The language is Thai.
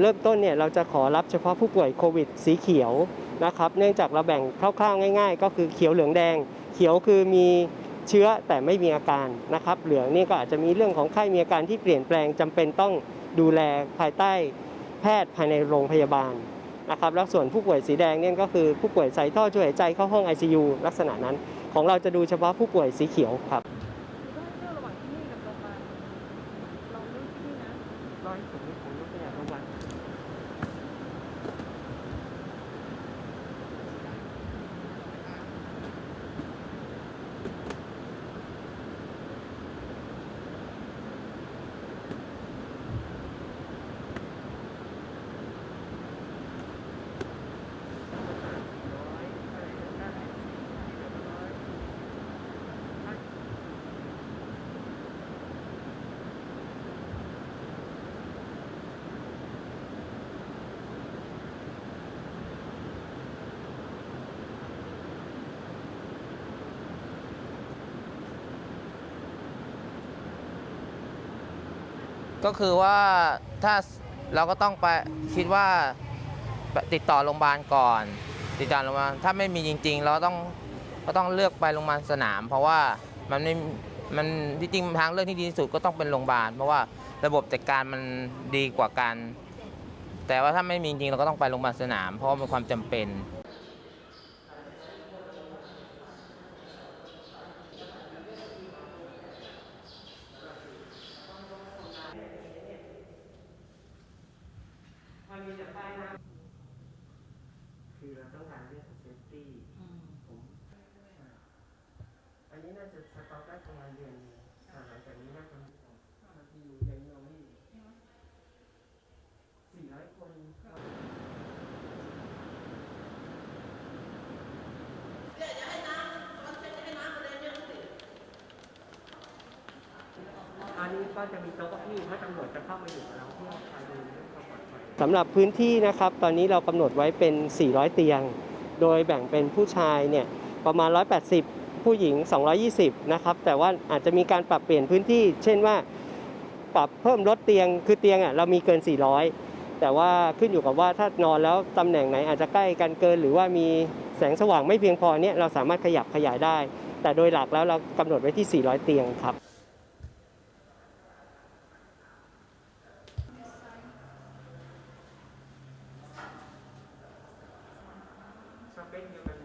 เริ่มต้นเนี่ยเราจะขอรับเฉพาะผู้ป่วยโควิดสีเขียวนะครับ เนื่องจากเราแบ่งคร่าวๆง่าย ๆ ก็คือเขียวเหลืองแดง เขียวคือมีเชื้อแต่ไม่มีอาการนะครับ เหลืองนี่ก็อาจจะมีเรื่องของไข้มีอาการที่เปลี่ยนแปลงจำเป็นต้องดูแลภายใต้แพทย์ภายในโรงพยาบาลนะครับแล้วส่วนผู้ป่วยสีแดงเนี่ยก็คือผู้ป่วยใส่ท่อช่วยหายใจเข้าห้อง ICU ลักษณะนั้น ของเราจะดูเฉพาะผู้ป่วยสีเขียวครับ ร้อยสูงผมยกตัวอย่างโรงพยาบาล ก็คือว่าถ้าเราก็ต้องไปคิดว่าติดต่อโรงพยาบาลก่อน ติดต่อโรงพยาบาลถ้าไม่มีจริง ๆ เราต้องก็ต้องเลือกไปโรงพยาบาลสนาม เพราะว่ามันไม่มันที่จริงทางเลือกที่ดีที่สุดก็ต้องเป็นโรงพยาบาล เพราะว่าระบบจัดการมันดีกว่ากัน แต่ว่าถ้าไม่มีจริงเราก็ต้องไปโรงพยาบาลสนาม เพราะว่าเป็นความจำเป็นมีแต่ป้ายนะ คือเราต้องการเรื่องเซฟตี้ผมอันนี้น่าจะสต็อกได้ประมาณเดือนหนึงอ่าหลังจากนี้น่าจะนาทีอยู่ยังยังไม่สี่ร้อยคนอันนี้ก็จะมีโต๊ะเก้าอี้ถ้าตำรวจจะเข้ามาอยู่กับเราเพื่อการดูเรื่องความปลอดภัย สำหรับพื้นที่นะครับตอนนี้เรากำหนดไว้เป็น 400 เตียง โดยแบ่งเป็นผู้ชายเนี่ยประมาณ 180 ผู้หญิง 220 นะครับ แต่ว่าอาจจะมีการปรับเปลี่ยนพื้นที่ เช่นว่าปรับเพิ่มลดเตียง คือเตียงอะเรามีเกิน 400 แต่ว่าขึ้นอยู่กับว่าถ้านอนแล้วตำแหน่งไหนอาจจะใกล้กันเกิน หรือว่ามีแสงสว่างไม่เพียงพอเนี่ยเราสามารถขยับขยายได้ แต่โดยหลักแล้วเรากำหนดไว้ที่ 400 เตียงครับ Thank you.